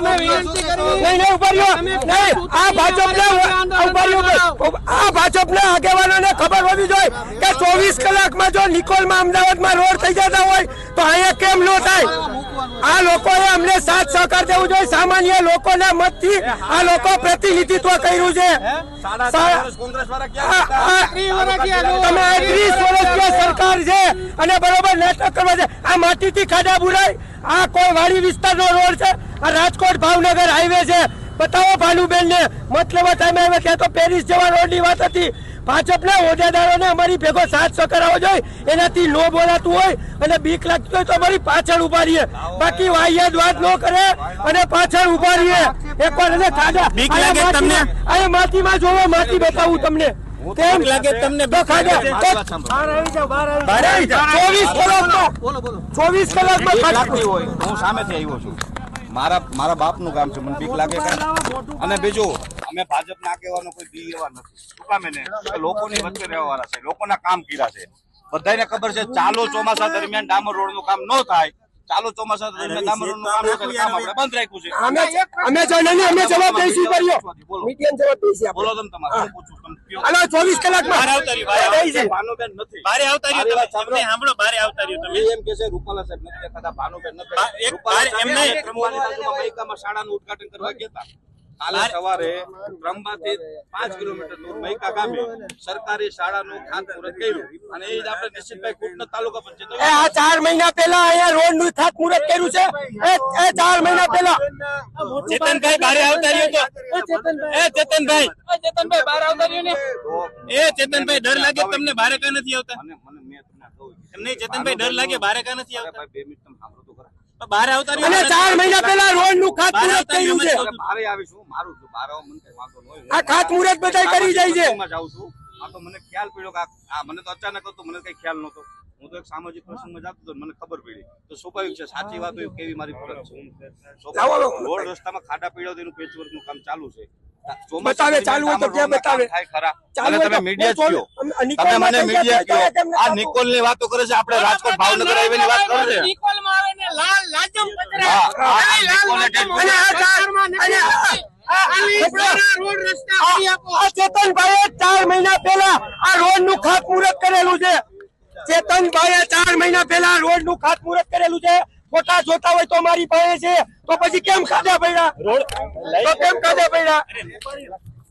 નહીં નહીં ઊભા નહીં આ ભાજપને રહ્યો આ ભાજપને આગેવાનોને ખબર હોવી જોઈએ કે ચોવીસ કલાકમાં જો નિકોલમાં અમદાવાદમાં રોડ થઈ જતા હોય તો અહીંયા કેમ ન થાય? આ લોકોએ અમને સાથ સહકાર દેવું જોઈએ. સામાન્ય લોકોના મતથી આ લોકો પ્રતિનિધિત્વ કર્યું છે. તમે ત્રીસ વર્ષીય સરકાર છે અને બરોબર નાટક કરવા છે. આ માટીથી ખાડા બુરાય આ કોઈ વાડી વિસ્તારનો રોડ છે. આ રાજકોટ ભાવનગર હાઈવે છે. બતાવો ભાનુબેન ને મતલબ ટાઈમે આવ્યા ત્યાં તો પેરિસ જવા રોડની વાત હતી. ભાજપના હોદ્દેદારોને અમારી ભેગો સાથ કરાવો જોઈએ. એનાથી નો બોલાતું હોય અને બીક લાગતી હોય તો અમારી પાછળ ઊભા રહીએ. બાકી વાહિયાત વાત ન કરે અને પાછળ ઊભા રહીએ. એકવાર અને ખાડા બીક લાગે તમને? અહીંયા માટીમાં જોવો માટી બતાવું તમને. કેમ? લાગે તમને ચોવીસ કલાકમાં ચોવીસ કલાકમાં હું સામેથી આવ્યો છું. મારા મારા બાપનું કામ છે, મને બીક લાગે અને બીજું, અમે ભાજપ ના કહેવાનો કોઈ બી એવા નથી. શું કામ એને? લોકોની વચ્ચે રહેવા વાળા છે, લોકોના કામ કર્યા છે. બધાને ખબર છે, ચાલુ ચોમાસા દરમિયાન ડામર રોડનું કામ ન થાય ચાલુ ચોમાસા બંધ રાખ્યું છે અમે અમે જો અમે જવાબ દઈશું કર્યો બોલો. મીડિયમ જવાબ દઈશું બોલો તમે તમારે પૂછું. હાલો ચોવીસ કલાક બહાર આવતા રહ્યો, બહાર આવતા દઈ છે. ભાનુબેન નથી બારે આવતા વાત તમે સાંભળો. બારે આવતા રહ્યો તમે એમ કે છે રૂપાલા સાહેબ નથી દેખાતા ભાનુબેન નથી એક રૂપાલા એમને નહીં. બાજુમાં મૈકામાં શાળાનું ઉદ્ઘાટન કરવા ગયા હતા કાલે સવારે ત્રંબાથી પાંચ કિલોમીટર દૂર મૈકા ગામે સરકારી શાળાનું ખાતમુહૂર્ત કર્યું અને એ જ આપણે નિશ્ચિતભાઈ કુટના તાલુકા પંચાયત આ ચાર મહિના પહેલા અહીંયા રોડનું ખાતમુહૂર્ત કર્યું છે. એ એ ચાર મહિના પહેલા. ચેતનભાઈ બારે આવતા રહ્યો તો. એ ચેતનભાઈ. ચેતનભાઈ. બારે આવતા રહ્યો ને? એ ચેતનભાઈ ડર લાગે તમને બારે કા નથી આવતા? મને મને મેં તમને કહું એમ નહીં ચેતનભાઈ ડર લાગે બારે કા નથી આવતા? ભાઈ બે મિનિટ તમે સાંભળો તો ખરા. પણ બારે આવતા અને ચાર મહિના પહેલા રોડનું ખાતમુહૂર્ત કર્યું છે બારે આવીશું મારું છું બારે. આ ખાતમુહૂર્ત બધાય કરી જાય છે. જાઉં છું આ તો મને ખ્યાલ પડ્યો કે આ- મને તો અચાનક હતો મને કઈ ખ્યાલ નહોતો હું તો એક સામાજિક પ્રસંગમાં જતો હતો મને ખબર પડી તો સ્વાભાવિક છે સાચી વાત હોય કેવી મારી ફરજ છે રોડ રસ્તામાં ખાડા પીડ્યો તેનું પેચવર્કનું કામ ચાલુ છે બતાવે, ચાલુ હોય તો ક્યાં બતાવે? ચાલુ તમે મીડિયા કયો તમે મને મીડિયા કયો આ નિકોલની વાતો કરે છે આપણે રાજકોટ ભાવનગર હાઈવે ની વાત કરે છે હા, હા, ને લાલ લાજમ પતરા આ ચાર અને આ- આ- આ ચેતનભાઈએ ચાર મહિના પહેલા આ રોડનું ખાતમુહૂર્ત કરેલું છે ચેતનભાઈએ ચાર મહિના પહેલા રોડનું ખાતમુહૂર્ત કરેલું છે ફોટા જોતા હોય તો મારી પાસે છે. તો પછી કેમ ખાધા પડ્યા તો કેમ ખાધા પડ્યા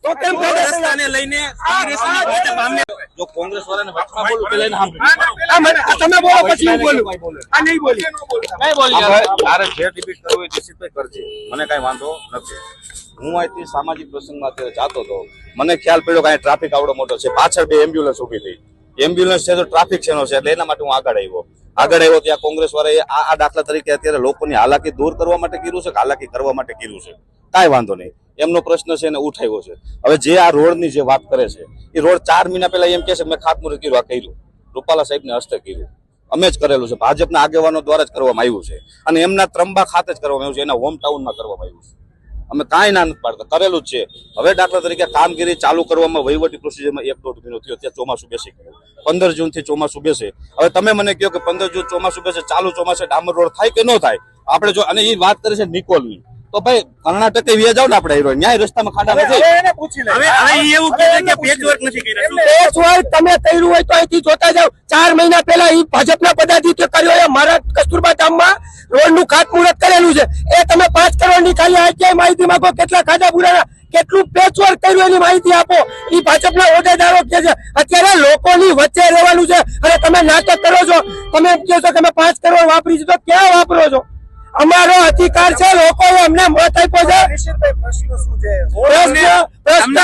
તો કેમ ખાધા લઈને જો કોંગ્રેસ બોલું પેલા એને સાંભળો. આ મને- તમે બોલો પછી હું બોલું. આ નહીં બોલી. આપણે તારે જે ડિબેટ કરવું હોય નિશ્ચિતભાઈ કરજે મને કઈ વાંધો નથી. હું અહીંથી સામાજિક પ્રસંગમાં અત્યારે જાતો હતો. મને ખ્યાલ પડ્યો કે અહીં ટ્રાફિક આવડો મોટો છે. પાછળ બે એમ્બ્યુલન્સ ઊભી થઈ. એમ્બ્યુલન્સ છે તો ટ્રાફિક છે છે? એટલે એના માટે હું આગળ આવ્યો. આગળ આવ્યો ત્યાં કોંગ્રેસ વાળાએ આ દાખલા તરીકે અત્યારે લોકોની હાલાકી દૂર કરવા માટે કર્યું છે કે હાલાકી કરવા માટે કર્યું છે? કાંઈ વાંધો નહીં. એમનો પ્રશ્ન છે એને ઉઠાવ્યો છે. હવે જે આ રોડની જે વાત કરે છે, એ રોડ ચાર મહિના પહેલા એમ કે છે, મેં ખાતમુહૂર્ત કર્યું, આ કર્યું. રૂપાલા સાહેબને હસ્તે કર્યું. અમે જ કરેલું છે. ભાજપના આગેવાનો દ્વારા જ કરવામાં આવ્યું છે. અને એમના ત્રંબા ખાતે જ કરવામાં આવ્યું છે. એના હોમ ટાઉનમાં કરવામાં આવ્યું છે. અમે કાંઈ ના નથી પાડતા. કરેલું જ છે. હવે દાખલા તરીકે કામગીરી ચાલુ કરવામાં વહીવટી પ્રોસિજરમાં એક દોઢ મહિનો થયો, ત્યાં ચોમાસું બેસી. ગયું પંદર જૂનથી ચોમાસું બેસે. હવે તમે મને કહો કે પંદર જૂન ચોમાસું બેસે, ચાલુ ચોમાસે ડામર રોડ થાય કે ન થાય? આપણે જો અને એ વાત કરે છે નિકોલની. તો ભાઈ કર્ણાટકે વ્યા જાવ ને આપણે હીરો. ન્યાય રસ્તામાં ખાડા નથી. હવે હવે ઈ એવું કહે છે કે પેચવર્ક નથી કર્યા? પેચ હોય તમે કર્યું હોય તો અહીંથી જોતા જાવ ચાર મહિના પહેલા ઈ ભાજપના પદાધિકારી કર્યો એ મારા કસ્તુરબા ધામમાં રોડનું ખાતમુહૂર્ત કરેલું છે. એ તમે પાંચ કરોડની ખાલી આઈટીઆઈ માહિતી માંગો? કેટલા ખાધા પુરાણા? કેટલું પેચવર્ક કર્યું એની માહિતી આપો. ઈ ભાજપના હોદ્દેદારો કે છે. અત્યારે લોકોની વચ્ચે રહેવાનું છે અને તમે નાટક કરો છો. તમે એમ કહો છો કે અમે પાંચ કરોડ વાપરી છે તો ક્યાં વાપરો છો? અમારો અધિકાર છે લોકો અમને મત આપ્યો છે.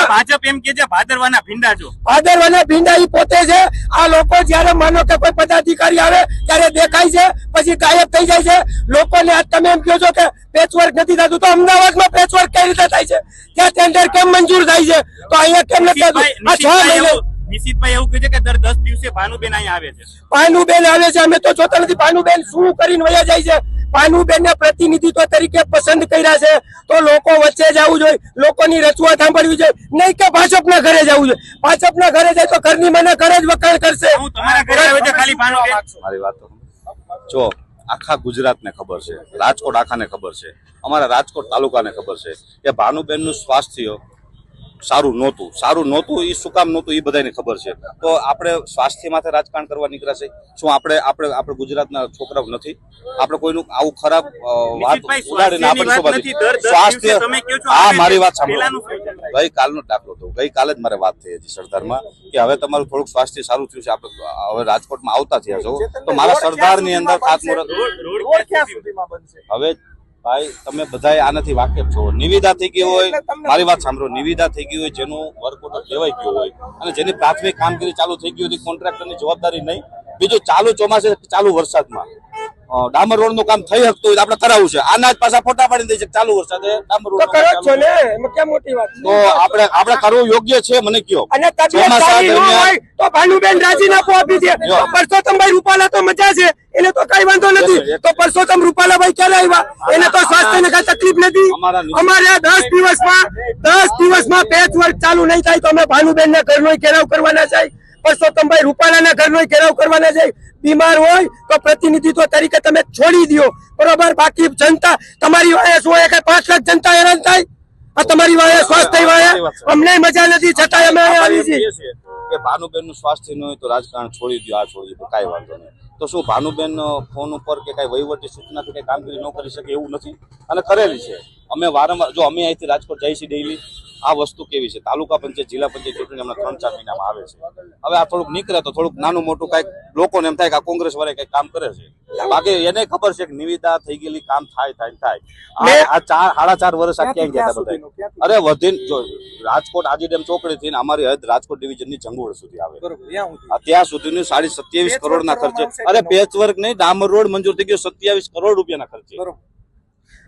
ભાજપ એમ કે છે ભાદરવાના ભીંડા છો. ભાદરવાના ભીંડા ઈ પોતે છે. આ લોકો જયારે માનો કે કોઈ પદાધિકારી આવે ત્યારે દેખાય છે પછી ગાયબ થઈ જાય છે. લોકોને આ તમે એમ કહો છો કે પેચવર્ક નથી થતું તો અમદાવાદમાં પેચવર્ક કઈ રીતે થાય છે? ત્યાં ટેન્ડર કેમ મંજૂર થાય છે? તો અહીંયા કેમ નથી થતું? આ છ નિશિતભાઈ એવું- નિશિતભાઈ એવું કહે છે કે દર દસ દિવસે ભાનુબેન અહીંયા આવે છે. ભાનુબેન આવે છે. અમે તો જોતા નથી ભાનુબેન શું કરીને વયા જાય છે? ભાનુબેન ને પ્રતિનિધિત્વ તરીકે પસંદ કર્યા છે. તો લોકો વચ્ચે જવું જોઈએ લોકોની રજૂઆત સાંભળવી જોઈએ. નહીં કે ભાજપના ઘરે જવું જોઈએ. ભાજપના ઘરે જાય તો ઘરની મને ઘરે જ વખાણ કરશે. મારી વાત જો આખા ગુજરાતને ખબર છે રાજકોટ આખાને ખબર છે અમારા રાજકોટ તાલુકાને ખબર છે કે ભાનુબેનનું સ્વાસ્થ્ય સારું નહોતું. સારું નહોતું એ શું કામ નહોતું એ બધાને ખબર છે. તો આપણે સ્વાસ્થ્ય માથે રાજકારણ કરવા નીકળ્યા છે. શું આપણે આપણે આપણે ગુજરાતના છોકરાઓ નથી? આપણે કોઈનું આવું ખરાબ વાત ઉડાડીને આપણે સ્વાસ્થ્ય હા મારી વાત સાંભળો. ગઈ કાલનો દાખલો તો ગઈકાલે જ મારે વાત થઈ હતી સરદારમાં કે હવે તમારું થોડુંક સ્વાસ્થ્ય સારું થયું છે. આપણે હવે રાજકોટમાં આવતા થયા છો. તો મારા સરદારની અંદર ખાતમુહૂર્ત રોડ ક્યાં સુધી હવે ભાઈ તમે બધાય આનાથી વાકેફ છો. નિવેદા થઈ ગઈ હોય મારી વાત સાંભળો. નિવિદા થઈ ગઈ હોય જેનું વર્ક ઓર્ડર લેવાઈ ગયો હોય. અને જેની પ્રાથમિક કામગીરી ચાલુ થઈ ગઈ હોય કોન્ટ્રાક્ટરની જવાબદારી નહીં. બીજું ચાલુ ચોમાસે ચાલુ વરસાદમાં. ડામર રોડનું કામ થઈ શકતું હોય આપણે કરાવવું છે. આના જ પાછા ફોટા પાડી દે છે ચાલુ વરસાદે ડામર રોડ કરો છો ને એમાં મોટી વાત તો આપણે આપણે કરવું યોગ્ય છે મને કયો. અને તબિયત સારી ન હોય તો ભાનુબેન રાજીનામું આપી દે. પરસોત્તમભાઈ રૂપાલા તો મજા છે. એને તો કઈ વાંધો નથી. તો પરસોત્તમ રૂપાલાભાઈ ક્યારે આવ્યા? એને તો સ્વાસ્થ્ય ને કઈ તકલીફ નથી. અમારે આ અમારે દસ દિવસમાં દસ દિવસમાં પેચ વર્ક ચાલુ નહીં થાય તો અમે ભાનુબેન ના ઘરનો ઘેરાવ કરવાના છે. પરસોત્તમભાઈ રૂપાલાના ઘરનો ઘેરાવ કરવાના જાય બીમાર હોય તો પ્રતિનિધિત્વ તરીકે તમે છોડી દો બરોબર? બાકી જનતા તમારી વાય શું હોય? કે પાંચ લાખ જનતા હેરાન થાય? આ તમારી વાય સ્વાસ્થ્ય વાયે? અમને મજા નથી છતાંય અમે આવી છીએ. કે ભાનુબેનનું સ્વાસ્થ્ય ન હોય તો રાજકારણ છોડી દો આ છોડી દો કાંઈ વાંધો નહીં. તો શું ભાનુબેન ફોન ઉપર કે કઈ વહીવટી સૂચનાથી કંઈ કામગીરી ન કરી શકે એવું નથી? અને કરેલી છે. અમે વારંવાર જો અમે અહીંથી રાજકોટ જઈએ છીએ ડેઈલી આ વસ્તુ કેવી છે? તાલુકા પંચાયત જિલ્લા પંચાયત ચૂંટણી હમણાં ત્રણ ચાર મહિનામાં આવે છે. હવે આ થોડુંક નીકળે તો થોડુંક નાનું મોટું કંઈક લોકોને એમ થાય કે આ કોંગ્રેસ વાળા કંઈક કામ કરે છે. બાકી એને ખબર છે કે નિવેદા થઈ ગયેલી કામ થાય થાય થાય. આ- ચાર સાડા ચાર વર્ષ આ ક્યાંય ગયા બધા? અરે વધીને જો રાજકોટ આજી ડેમ ચોકડી થી અમારી હદ રાજકોટ ડિવિઝનની જંગુવડ સુધી આવે. અત્યાર ત્યાં સુધીનું સાડી સત્યાવીસ કરોડના ખર્ચે. અરે પેચવર્ક નહીં ડામર રોડ મંજૂર થઈ ગયો સત્યાવીસ કરોડ રૂપિયાના ખર્ચે.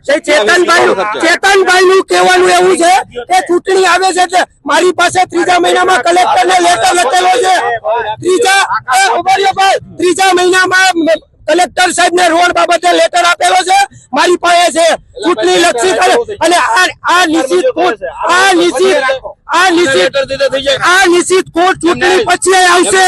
ચેતનભાઈ ચેતનભાઈ નું કહેવાનું એવું છે કે ચૂંટણી આવે છે એટલે મારી પાસે ત્રીજા મહિનામાં કલેક્ટર ને લેટર લખેલો છે. ત્રીજા ભાઈ? ત્રીજા મહિનામાં કલેક્ટર સાહેબ ને રોડ બાબતે લેટર આપેલો છે. મારી પાસે છે. ચૂંટણી લક્ષી કરે અને આ આ નિશ્ચિત આ નિશ્ચિત આ નિશ્ચિત આ નિશ્ચિત કોર્ટ ચૂંટણી પછી આવશે.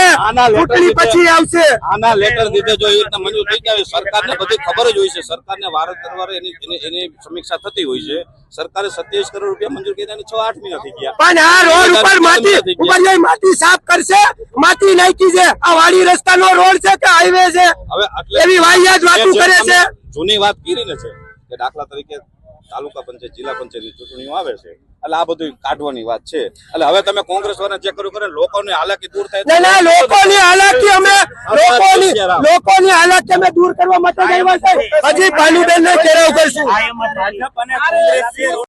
ચૂંટણી પછી આવશે. આના લેટર દીધે જો એ મંજૂર થઈ ગયા સરકારને બધી ખબર જ હોય છે. સરકારને વારંવાર એની એની સમીક્ષા થતી હોય છે. સરકારે સત્યાવીસ કરોડ રૂપિયા મંજૂર કર્યા અને છ આઠ મહિના થઈ ગયા. પણ આ રોડ ઉપર માટી ઉપર માટી સાફ કરશે. માટી નાખી છે. આ વાડી રસ્તાનો રોડ છે કે હાઈવે છે? હવે એવી વાહિયાત વાતો કરે છે. જૂની વાત કરી ને છે કે દાખલા તરીકે તાલુકા પંચાયત જિલ્લા પંચાયતની ચૂંટણીઓ આવે છે. એટલે આ બધું કાઢવાની વાત છે. એટલે હવે તમે કોંગ્રેસ વાળા જે કર્યું કરે લોકોની હાલાકી દૂર થાય ના ના લોકોની હાલાકી અમે લોકોની લોકોની હાલાકી અમે દૂર કરવા માટે હજી ભાનુબેન ને ઘેરાવ કરશું. ભાજપ અને કોંગ્રેસ